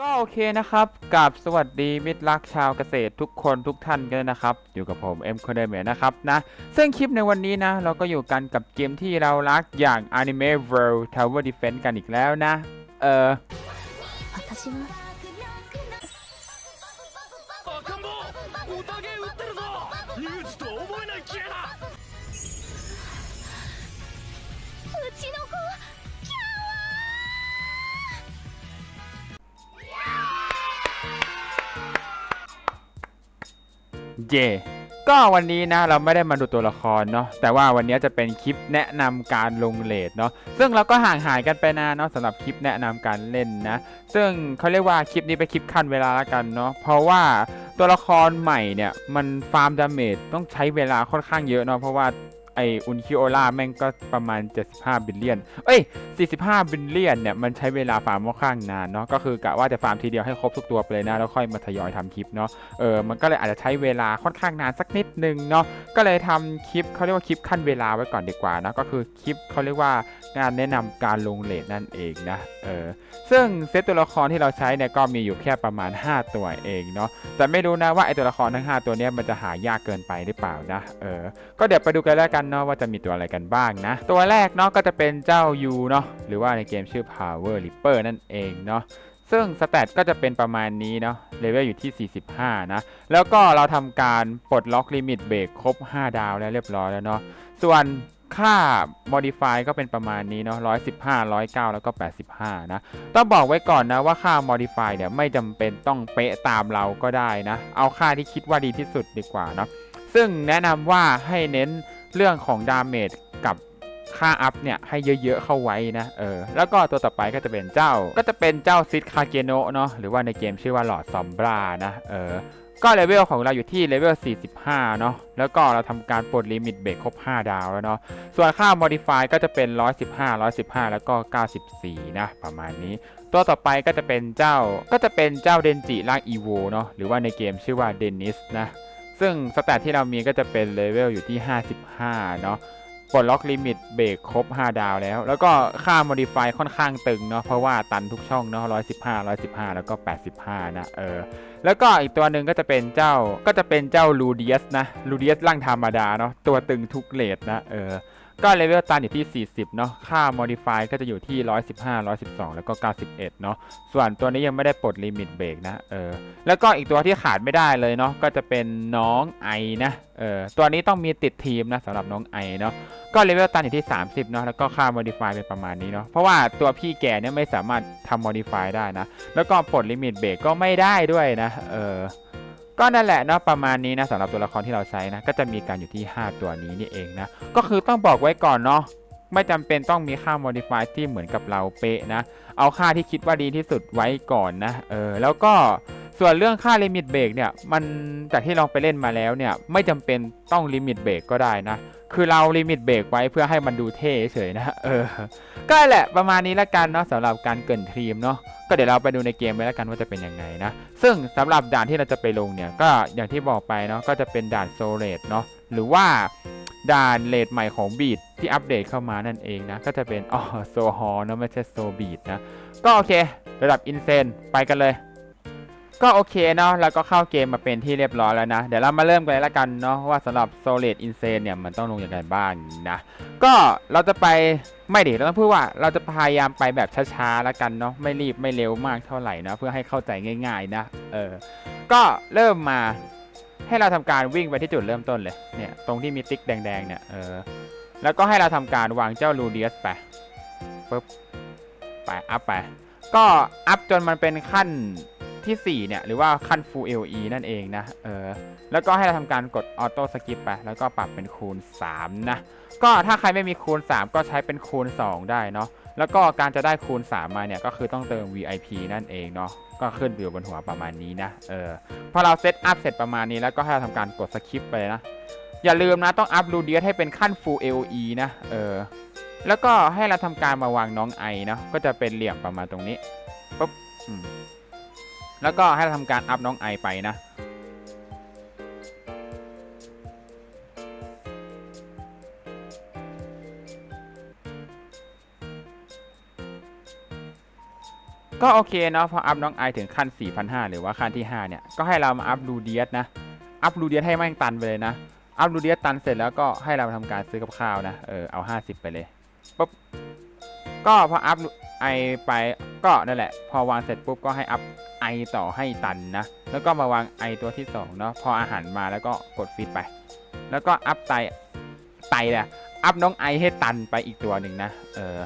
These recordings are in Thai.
ก็โอเคนะครับกับสวัสดีมิตรรักชาวเกษตรทุกคนทุกท่านกันด้วยนะครับ อยู่กับผมเอ็มคอนเดเมนะครับนะ ซึ่งคลิปในวันนี้นะ เราก็อยู่กันกับเกมที่เรารักอย่าง Anime World Tower Defense กันอีกแล้วนะ เออ 私は赤ん เจ ก็วันนี้นะเราไม่ได้มาดูตัวละครเนาะแต่ว่าวันนี้จะเป็นคลิปแนะนำการลงเลดเนาะซึ่งเราก็ห่างหายกันไปนานเนาะสำหรับคลิปแนะนำการเล่นนะ ซึ่งเขาเรียกว่าคลิปนี้เป็นคลิปขั้นเวลาละกันเนาะเพราะว่าตัวละครใหม่เนี่ยมันฟาร์มดาเมจต้องใช้เวลาค่อนข้างเยอะเนาะเพราะว่า ไออุนคิโอล่าแม่งก็ประมาณ 75 บิลเลียน เอ้ย 45 บิลเลียนเนี่ย มันใช้เวลาฟาร์มค่อนข้างนานเนาะ ก็คือกะว่าจะฟาร์มทีเดียวให้ครบทุกตัวไปเลยนะ แล้วค่อยมาทยอยทำคลิปเนาะ เออ มันก็เลยอาจจะใช้เวลาค่อนข้างนานสักนิดนึงเนาะ ก็เลยทำคลิปเขาเรียกว่าคลิปขั้นเวลาไว้ก่อนดีกว่านะ ก็คือคลิปเขาเรียกว่างานแนะนำการลงเลทนั่นเองนะ เออ ซึ่งเซตตัวละครที่เราใช้เนี่ยก็มีอยู่แค่ประมาณ 5 ตัวเองเนาะ แต่ไม่รู้นะว่าไอตัวละครทั้ง 5 ตัวเนี้ยมันจะหายากเกินไปหรือเปล่านะ เออ ก็เดี๋ยวไปดูกันแล้วกันเนาะว่าจะมีตัวอะไรกันบ้างนะ ตัวแรกเนาะก็จะเป็นเจ้ายูเนาะหรือว่าในเกมชื่อ Power Ripper นั่นเองเนาะซึ่งสแตทก็จะเป็นประมาณนี้เนาะเลเวลอยู่ที่ 45 นะ แล้วก็เราทำการปลดล็อกลิมิตเบรกครบ 5 ดาวแล้วเรียบร้อยแล้วเนาะส่วนค่า modify ก็เป็นประมาณนี้เนาะ115 109 แล้วก็ 85 นะ ต้องบอกไว้ก่อนนะว่าค่า modify เนี่ยไม่จำเป็นต้องเป๊ะตามเราก็ได้นะ เอาค่าที่คิดว่าดีที่สุดดีกว่าเนาะซึ่งแนะนำว่าให้เน้น เรื่องของดาเมจกับค่าอัพเนี่ยให้เยอะๆเข้าไว้นะเออแล้วก็ตัวต่อไปก็จะเป็นเจ้า ก็จะเป็นเจ้าซิดคาเกโนเนาะหรือว่าในเกมชื่อว่าหลอดซอมบรานะเออก็เลเวลของเราอยู่ที่เลเวล 45 เนาะ แล้วก็เราทำการปลดลิมิตเบรกครบ 5 ดาวแล้วเนาะ ส่วนค่า modify ก็จะเป็น 115 115 แล้วก็ 94 นะ ประมาณนี้ ตัวต่อไปก็จะเป็นเจ้า ก็จะเป็นเจ้าเดนจิร่างอีโวเนาะ หรือว่าในเกมชื่อว่าเดนิสนะ ซึ่งสแตทที่เรามีก็จะเป็นเลเวลอยู่ที่ 55 เนาะปลดล็อกลิมิตเบรกครบ 5 ดาวแล้ว แล้วก็ค่า modify ค่อนข้างตึงเนาะเพราะว่าตันทุกช่องเนาะ115 115 แล้วก็ 85 นะเออแล้วก็อีกตัวหนึ่งก็จะเป็นเจ้าก็จะเป็นเจ้าลูเดียสนะลูเดียสร่างธรรมดาเนาะตัวตึงทุกเลทนะเออ ก็เลเวลตันอยู่ที่ 40 เนาะ ค่า modify ก็จะอยู่ที่ 115 112 แล้วก็ 91 เนาะ ส่วนตัวนี้ยังไม่ได้ปลดลิมิตเบรกนะ เออ แล้วก็อีกตัวที่ขาดไม่ได้เลยเนาะ ก็จะเป็นน้องไอนะ เออ ตัวนี้ต้องมีติดทีมนะสำหรับน้องไอเนาะ ก็เลเวลตันอยู่ที่ 30 เนาะ แล้วก็ค่า modify เป็นประมาณนี้เนาะ เพราะว่าตัวพี่แกเนี่ยไม่สามารถทำ modify ได้นะ แล้วก็ปลดลิมิตเบรกก็ไม่ได้ด้วยนะ เออ ก็นั่นแหละเนาะประมาณนี้นะสำหรับตัวละครที่เราใช้นะก็จะมีการอยู่ที่ 5 ตัวนี้นี่เองนะก็คือต้องบอกไว้ก่อนเนาะไม่จำเป็นต้องมีค่า modify ที่เหมือนกับเราเป๊ะนะ เอาค่าที่คิดว่าดีที่สุดไว้ก่อนนะ เออ แล้วก็ ส่วนเรื่องค่าลิมิตเบรกเนี่ยมันจากที่ลองไปเล่นมาแล้วเนี่ยไม่จำเป็นต้องลิมิตเบรกก็ได้นะ คือเราลิมิตเบรกไว้เพื่อให้มันดูเท่เฉยนะเออก็แหละประมาณนี้ละกันเนาะสำหรับการเกินทีมเนาะก็เดี๋ยวเราไปดูในเกมไปแล้วกันว่าจะเป็นยังไงนะซึ่งสำหรับด่านที่เราจะไปลงเนี่ยก็อย่างที่บอกไปเนาะก็จะเป็นด่านโซเลตเนาะหรือว่าด่านเลทใหม่ของบีดที่อัปเดตเข้ามานั่นเองนะ ก็จะเป็นอ๋อโซฮอเนาะไม่ใช่โซบีดนะ ก็โอเค ระดับอินเซนไปกันเลย ก็โอเคเนาะแล้วก็เข้าเกมมาเป็นที่เรียบร้อยแล้วนะ เดี๋ยวเรามาเริ่มกันเลยละกันเนาะว่าสำหรับโซเลตอินเซนเนี่ยมันต้องลงอย่างไรบ้างนะ ก็เราจะไปไม่ดิเราต้องพูดว่าเราจะพยายามไปแบบช้าๆล้วกันเนาะไม่รีบไม่เร็วมากเท่าไหร่นะเพื่อให้เข้าใจง่าย ๆ นะเออก็เริ่มมาให้เราทำการวิ่งไปที่จุดเริ่มต้นเลยเนี่ยตรงที่มีติ๊กแดงๆเนี่ยเออแล้วก็ให้เราทำการวางเจ้าลูเดียสไปปุ๊บไปอัพไปก็อัพจนมันเป็นขั้น ที่ 4 เนี่ย หรือว่าขั้น Full LE นั่นเองนะ เออ แล้วก็ให้เราทำการกดออโต้สกิปไป แล้วก็ปรับเป็นคูณ 3 นะ ก็ถ้าใครไม่มีคูณ 3 ก็ใช้เป็นคูณ 2 ได้เนาะ แล้วก็การจะได้คูณ 3 มาเนี่ย ก็คือต้องเติม VIP นั่นเองเนาะ ก็ขึ้นอยู่บนหัวประมาณนี้นะ เออ พอเราเซตอัพเสร็จประมาณนี้ แล้วก็ให้เราทำการกดสกิปไปนะ อย่าลืมนะ ต้องอัพรูเดียสให้เป็นขั้น Full LE นะ เออ แล้วก็ให้เราทำการมาวางน้องไอเนาะ ก็จะเป็นเหลี่ยมประมาณตรงนี้ปุ๊บอืม แล้วก็ให้เราทำการอัพน้องไอไปนะ ก็โอเคเนาะพออัพน้องไอถึงขั้น 4,500 หรือว่าขั้นที่ 5 เนี่ย ก็ให้เรามาอัพลูเดียสนะ อัพลูเดียสให้แม่งตันไปเลยนะ อัพลูเดียสตันเสร็จแล้วก็ให้เราทำการซื้อกับข้าวนะ เออเอา 50 ไปเลยปุ๊บก็พออัพไอไปก็นั่นแหละ พอวางเสร็จปุ๊บก็ให้อัพ ไอต่อให้ตันนะ แล้วก็มาวางไอตัวที่2เนาะพออาหารมาแล้วก็กดฟีดไป แล้วก็อัพไตไตแหละอัพน้องไอให้ตันไปอีกตัวหนึ่งนะเออ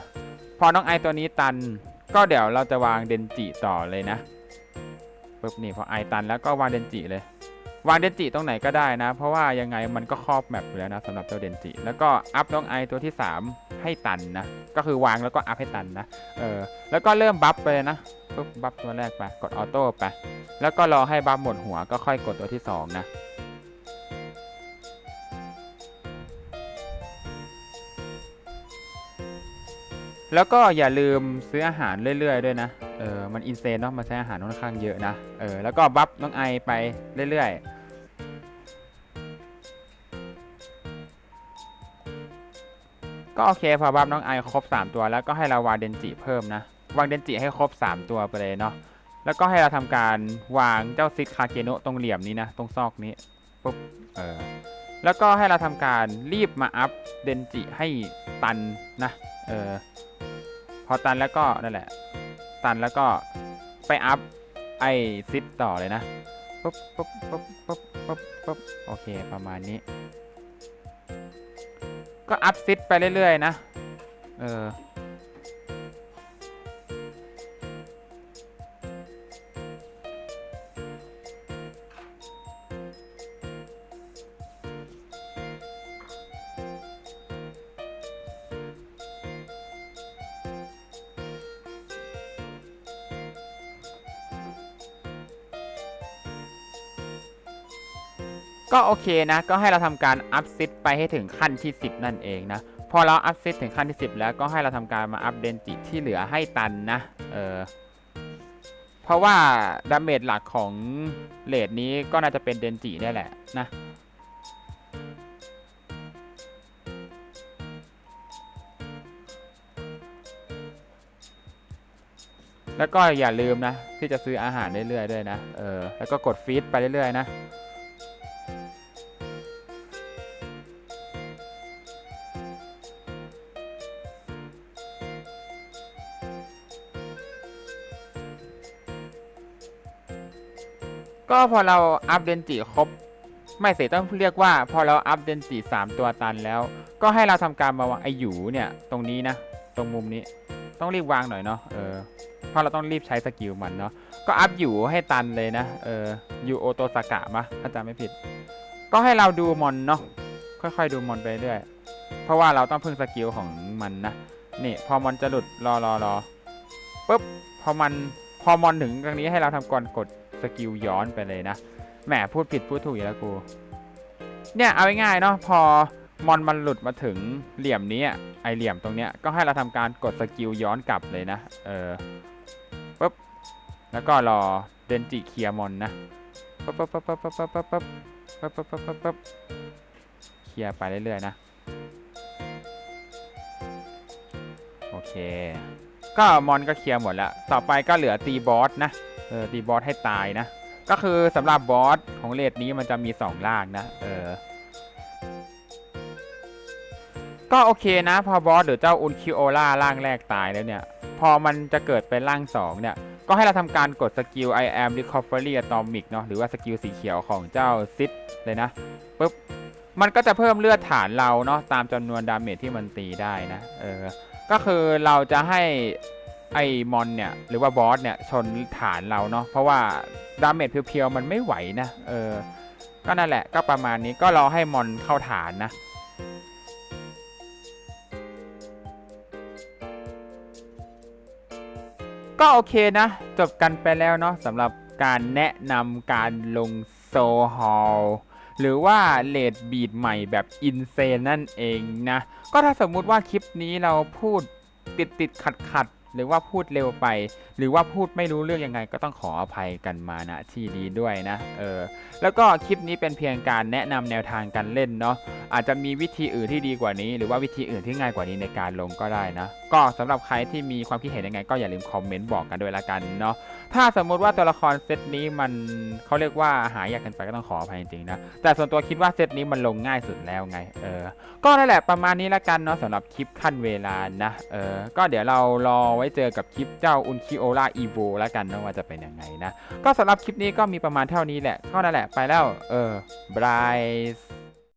พอน้องไอตัวนี้ตันก็เดี๋ยวเราจะวางเดนจิต่อเลยนะปุ๊บนี่พอไอตันแล้วก็วางเดนจิเลย วางเดนจิตรงไหนก็ได้นะ เพราะว่ายังไงมันก็ครอบแมปอยู่แล้วนะสำหรับเจ้าเดนจิแล้วก็อัพน้องไอตัวที่ 3 ให้ตันนะ ก็คือวางแล้วก็อัพให้ตันนะเออแล้วก็เริ่มบัฟไปนะปุ๊บบัฟตัวแรกไปกดออโต้ไปแล้วก็รอให้บัฟหมดหัวก็ค่อยกดตัวที่ 2 นะแล้วก็อย่าลืมซื้ออาหารเรื่อยๆด้วยนะ เออ มันอินเซนเนาะมันใช้อาหารค่อนข้างเยอะนะ เออ แล้วก็บัฟน้องไอไปเรื่อยๆ ก็โอเคพอบัฟน้องไอครบ 3 ตัว แล้วก็ให้เราวางเดนจิเพิ่มนะ วางเดนจิให้ครบ 3 ตัวไปเลยเนาะแล้วก็ให้เราทำการวางเจ้าซิกคาเกโนะตรงเหลี่ยมนี้นะ ตรงซอกนี้ปุ๊บเออแล้วก็ให้เราทำการรีบมาอัพเดนจิให้ตันนะเออพอตันแล้วก็นั่นแหละ ตันแล้วก็ไปอัพไอซิปต่อเลยนะปุ๊บปุ๊บปุ๊บปุ๊บปุ๊บปุ๊บโอเคประมาณนี้ ก็อัพซิดไปเรื่อยๆนะ เออ ก็โอเคนะ ก็ให้เราทำการอัพซิปไปให้ถึงขั้นที่ 10 นั่นเองนะ พอเราอัพซิปถึงขั้นที่ 10 แล้วก็ให้เราทำการมาอัพเดนจิที่เหลือให้ตันนะ เออ เพราะว่าดาเมจหลักของเลดนี้ก็น่าจะเป็นเดนจิเนี่ยแหละนะแล้วก็อย่าลืมนะ ที่จะซื้ออาหารเรื่อยๆด้วยนะ เออ แล้วก็กดฟีดไปเรื่อยๆนะ ก็พอเราอัพเดนจิครบ ไม่เสียต้องเรียกว่า พอเราอัพเดนจิ3ตัวตันแล้ว ก็ให้เราทำการมาวางไอหยูเนี่ย ตรงนี้นะ ตรงมุมนี้ต้องรีบวางหน่อยเนาะเออเพราะเราต้องรีบใช้สกิลมันเนาะก็อัพหยูให้ตันเลยนะเออยูโอโตสกะมะถ้าจำไม่ผิด ก็ให้เราดูมอนเนาะค่อยๆดูมอนไปเรื่อยเพราะว่าเราต้องพึ่งสกิลของมันนะนี่พอมอนจะหลุดรอรอรอปุ๊บพอมันพอมอนถึงตรงนี้ให้เราทำก่อนกด สกิลย้อนไปเลยนะ แหมพูดผิดพูดถูกอีกแล้วกู เนี่ยเอาง่ายๆเนาะพอมอนมันหลุดมาถึงเหลี่ยมนี้ไอเหลี่ยมตรงเนี้ยก็ให้เราทำการกดสกิลย้อนกลับเลยนะเออปุ๊บแล้วก็รอเดนจิเคลียมอนนะปุ๊บปุ๊บปุ๊บปุ๊บปุ๊บปุ๊บปุ๊บปุ๊บปุ๊บปุ๊บปุ๊บปุ๊บเคลียร์ไปเรื่อยๆนะโอเค ก็มอนก็เคลียร์หมดแล้ว ต่อไปก็เหลือตีบอสนะ เออตีบอสให้ตายนะ ก็คือสำหรับบอสของเลดนี้มันจะมี 2 ล่างนะ เออ ก็โอเคนะ พอบอสหรือเจ้าอุนคิโอล่าร่างแรกตายแล้วเนี่ย พอมันจะเกิดเป็นร่าง 2 เนี่ย ก็ให้เราทำการกดสกิล I am recovery atomic เนาะหรือว่าสกิลสีเขียวของเจ้าซิดเลยนะปุ๊บมันก็จะเพิ่มเลือดฐานเราเนาะตามจำนวนดาเมจที่มันตีได้นะ เออ ก็คือเราจะให้ ไอมอนเนี่ยหรือว่าบอสเนี่ยชนฐานเราเนาะเพราะว่าดาเมจเพียวๆมันไม่ไหวนะเออก็นั่นแหละก็ประมาณนี้ก็รอให้มอนเข้าฐานนะก็โอเคนะ จบกันไปแล้วเนาะสำหรับการแนะนำการลงโซฮอลหรือว่าเลดบีดใหม่แบบอินเซนนั่นเองนะ ก็ถ้าสมมุติว่าคลิปนี้เราพูดติดติดขัดขัด หรือว่าพูดเร็วไป หรือว่าพูดไม่รู้เรื่องยังไง ก็ต้องขออภัยกันมาณที่นี้ด้วยนะเออแล้วก็คลิปนี้เป็นเพียงการแนะนำแนวทางการเล่นเนาะอาจจะมีวิธีอื่นที่ดีกว่านี้ หรือว่าวิธีอื่นที่ง่ายกว่านี้ในการลงก็ได้นะก็สำหรับใครที่มีความคิดเห็นยังไง ก็อย่าลืมคอมเมนต์บอกกันด้วยละกันเนาะถ้าสมมุติว่าตัวละครเซตนี้มันเขาเรียกว่าหายากกันไปก็ต้องขออภัยจริงๆนะแต่ส่วนตัวคิดว่าเซตนี้มันลงง่ายสุดแล้วไงเออก็นั่นแหละประมาณนี้ละกันเนาะสำหรับคลิปขั้นเวลานะเออก็เดี๋ยวเรารอไว้เจอกับคลิปเจ้าอุนคิโอล่าอีโวแล้วกันนะว่าจะเป็นยังไงนะ ก็สำหรับคลิปนี้ก็มีประมาณเท่านี้แหละก็นั่นแหละไปแล้วเออบาย